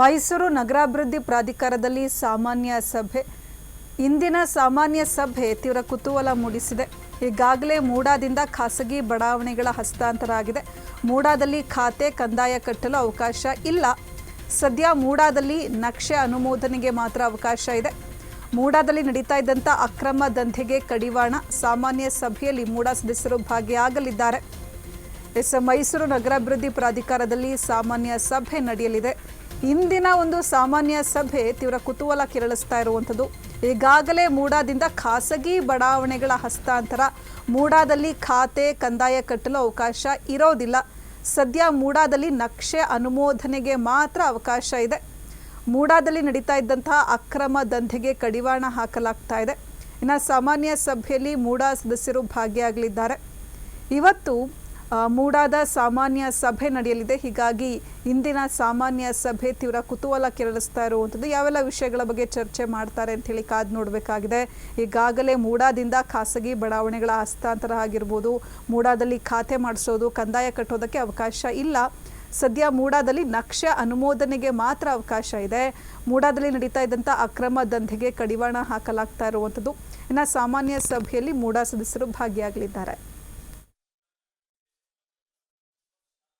ಮೈಸೂರು ನಗರಾಭಿವೃದ್ಧಿ ಪ್ರಾಧಿಕಾರದಲ್ಲಿ ಸಾಮಾನ್ಯ ಸಭೆ. ಇಂದಿನ ಸಾಮಾನ್ಯ ಸಭೆ ತೀವ್ರ ಕುತೂಹಲ ಮೂಡಿಸಿದೆ. ಈಗಾಗಲೇ ಮೂಡಾದಿಂದ ಖಾಸಗಿ ಬಡಾವಣೆಗಳ ಹಸ್ತಾಂತರ ಆಗಿದೆ ಮೂಡಾದಲ್ಲಿ ಖಾತೆ ಕಂದಾಯ ಕಟ್ಟಲು ಅವಕಾಶ ಇಲ್ಲ. ಸದ್ಯ ಮೂಡಾದಲ್ಲಿ ನಕ್ಷೆ ಅನುಮೋದನೆಗೆ ಮಾತ್ರ ಅವಕಾಶ ಇದೆ. ಮೂಡಾದಲ್ಲಿ ನಡೀತಾ ಇದ್ದಂಥ ಅಕ್ರಮ ದಂಧೆಗೆ ಕಡಿವಾಣ. ಸಾಮಾನ್ಯ ಸಭೆಯಲ್ಲಿ ಮೂಡಾ ಸದಸ್ಯರು ಭಾಗಿಯಾಗಲಿದ್ದಾರೆ. ಎಸ್ ಮೈಸೂರು ನಗರಾಭಿವೃದ್ಧಿ ಪ್ರಾಧಿಕಾರದಲ್ಲಿ ಸಾಮಾನ್ಯ ಸಭೆ ನಡೆಯಲಿದೆ. ಇಂದಿನ ಒಂದು ಸಾಮಾನ್ಯ ಸಭೆ ತೀವ್ರ ಕುತೂಹಲ ಕೆರಳಿಸ್ತಾ ಇರುವಂಥದ್ದು. ಈಗಾಗಲೇ ಮೂಡಾದಿಂದ ಖಾಸಗಿ ಬಡಾವಣೆಗಳ ಹಸ್ತಾಂತರ. ಮೂಡಾದಲ್ಲಿ ಖಾತೆ, ಕಂದಾಯ ಕಟ್ಟಲು ಅವಕಾಶ ಇರೋದಿಲ್ಲ. ಸದ್ಯ ಮೂಡಾದಲ್ಲಿ ನಕ್ಷೆ ಅನುಮೋದನೆಗೆ ಮಾತ್ರ ಅವಕಾಶ ಇದೆ. ಮೂಡಾದಲ್ಲಿ ನಡೀತಾ ಇದ್ದಂತಹ ಅಕ್ರಮ ದಂಧೆಗೆ ಕಡಿವಾಣ ಹಾಕಲಾಗ್ತಾ ಇದೆ. ಇನ್ನು ಸಾಮಾನ್ಯ ಸಭೆಯಲ್ಲಿ ಮೂಡಾ ಸದಸ್ಯರು ಭಾಗಿಯಾಗಲಿದ್ದಾರೆ. ಇವತ್ತು ಮೂಡಾದ ಸಾಮಾನ್ಯ ಸಭೆ ನಡೆಯಲಿದೆ. ಹೀಗಾಗಿ ಇಂದಿನ ಸಾಮಾನ್ಯ ಸಭೆ ತೀವ್ರ ಕುತೂಹಲ ಕೆರಳಿಸ್ತಾ ಇರುವಂಥದ್ದು. ಯಾವೆಲ್ಲ ವಿಷಯಗಳ ಬಗ್ಗೆ ಚರ್ಚೆ ಮಾಡ್ತಾರೆ ಅಂತ ಹೇಳಿ ಕಾದು ನೋಡಬೇಕಾಗಿದೆ. ಈಗಾಗಲೇ ಮೂಡಾದಿಂದ ಖಾಸಗಿ ಬಡಾವಣೆಗಳ ಹಸ್ತಾಂತರ ಆಗಿರ್ಬೋದು, ಮೂಡಾದಲ್ಲಿ ಖಾತೆ ಮಾಡಿಸೋದು, ಕಂದಾಯ ಕಟ್ಟೋದಕ್ಕೆ ಅವಕಾಶ ಇಲ್ಲ. ಸದ್ಯ ಮೂಡಾದಲ್ಲಿ ನಕ್ಷೆ ಅನುಮೋದನೆಗೆ ಮಾತ್ರ ಅವಕಾಶ ಇದೆ. ಮೂಡಾದಲ್ಲಿ ನಡೀತಾ ಇದ್ದಂಥ ಅಕ್ರಮ ದಂಧೆಗೆ ಕಡಿವಾಣ ಹಾಕಲಾಗ್ತಾ ಇರುವಂಥದ್ದು. ಇನ್ನು ಸಾಮಾನ್ಯ ಸಭೆಯಲ್ಲಿ ಮೂಡಾ ಸದಸ್ಯರು ಭಾಗಿಯಾಗಲಿದ್ದಾರೆ.